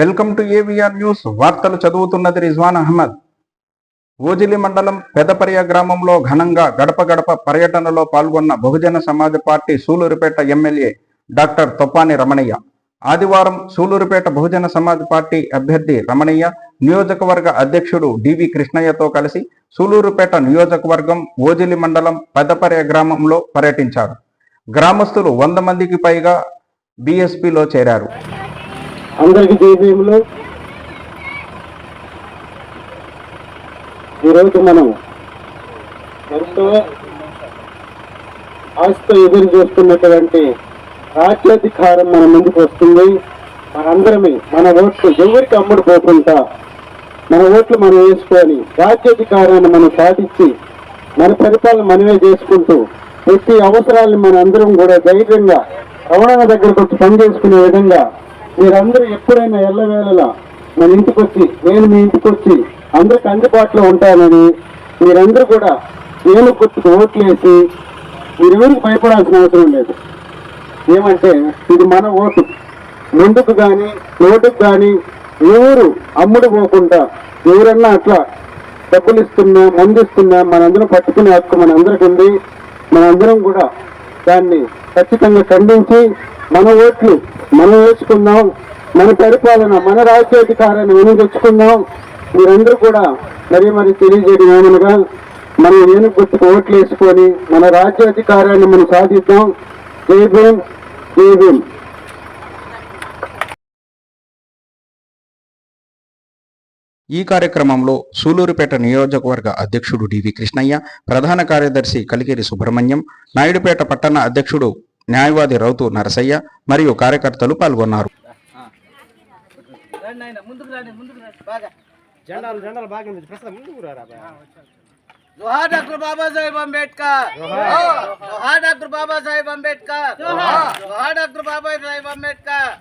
Welcome to AVR news. వార్తలు చదువుతున్నది రిజ్వాన్ అహ్మద్. ఓజిలి మండలం పెదపరియ గ్రామంలో ఘనంగా గడప గడప పర్యటనలో పాల్గొన్న Bahujan Samaj Party Sullurpeta MLA doctor Toppani Ramanaiah. ఆదివారం సూలూరుపేట బహుజన సమాజ్ పార్టీ అభ్యర్థి రమణయ్య నియోజకవర్గ అధ్యక్షుడు డివి కృష్ణయ్యతో కలిసి సూలూరుపేట నియోజకవర్గం ఓజిలి మండలం పెదపరియ గ్రామంలో పర్యటించారు. గ్రామస్తులు వంద మందికి పైగా బీఎస్పీలో చేరారు. అందరికి జయభీములు ఈరోజు మనం ఎంతో ఆశతో ఎదురు చూస్తున్నటువంటి రాజ్యాధికారం మన ముందుకు వస్తుంది. మనందరమే మన ఓట్లు ఎవరికి అమ్ముడు పోకుండా మన ఓట్లు మనం వేసుకొని రాజ్యాధికారాన్ని మనం సాధించి మన పరిపాలన మనమే చేసుకుంటూ ప్రతి అవసరాలను మన అందరం కూడా ధైర్యంగా రమణన్న దగ్గరకు వచ్చి పనిచేసుకునే విధంగా మీరందరూ ఎప్పుడైనా ఎల్లవేళలా మన ఇంటికి వచ్చి నేను మీ ఇంటికి వచ్చి అందరికి అందుబాటులో ఉంటానని మీరందరూ కూడా నేను గుర్తుకు ఓట్లు వేసి మీరెవరికి భయపడాల్సిన అవసరం లేదు. ఏమంటే ఇది మన ఓటు. ముందుకు కానీ నోటుకు కానీ ఎవరు అమ్ముడు పోకుండా ఎవరన్నా అట్లా డబ్బులు ఇస్తున్నా మందిస్తున్నా మనందరం పట్టుకునే హక్కు మనందరికి ఉంది. మనందరం కూడా దాన్ని ఖచ్చితంగా ఖండించి మన ఓట్లు మన ఓట్లు తెచ్చుకుందాం. మన పరిపాలన మన రాజ్యాధికారాన్ని మనం తెచ్చుకుందాం. మీరందరూ కూడా మరీ మరి తెలియజేయడం ఏమనగా మనం ఏనుగు గుర్తుకు ఓట్లు వేసుకొని మన రాజ్యాధికారాన్ని మనం సాధిద్దాం. జై భీం జై భీం ఈ కార్యక్రమంలో సూలూరుపేట నియోజకవర్గ అధ్యక్షుడు డివి కృష్ణయ్య ప్రధాన కార్యదర్శి కలికిరి సుబ్రహ్మణ్యం నాయుడుపేట పట్టణ అధ్యక్షుడు న్యాయవాది రౌతు నరసయ్య మరియు కార్యకర్తలు పాల్గొన్నారు. రండి ఆయన ముందుకు రండి ముందుకు రండి బాగా జెండాలు జెండాలు బాగా ఉంది. ప్రస్తుతం ముందుకు రారా boy. Johar doctor Babasaheb Ambedkar. Johar doctor Babasaheb Ambedkar. Johar doctor Babasaheb Ambedkar.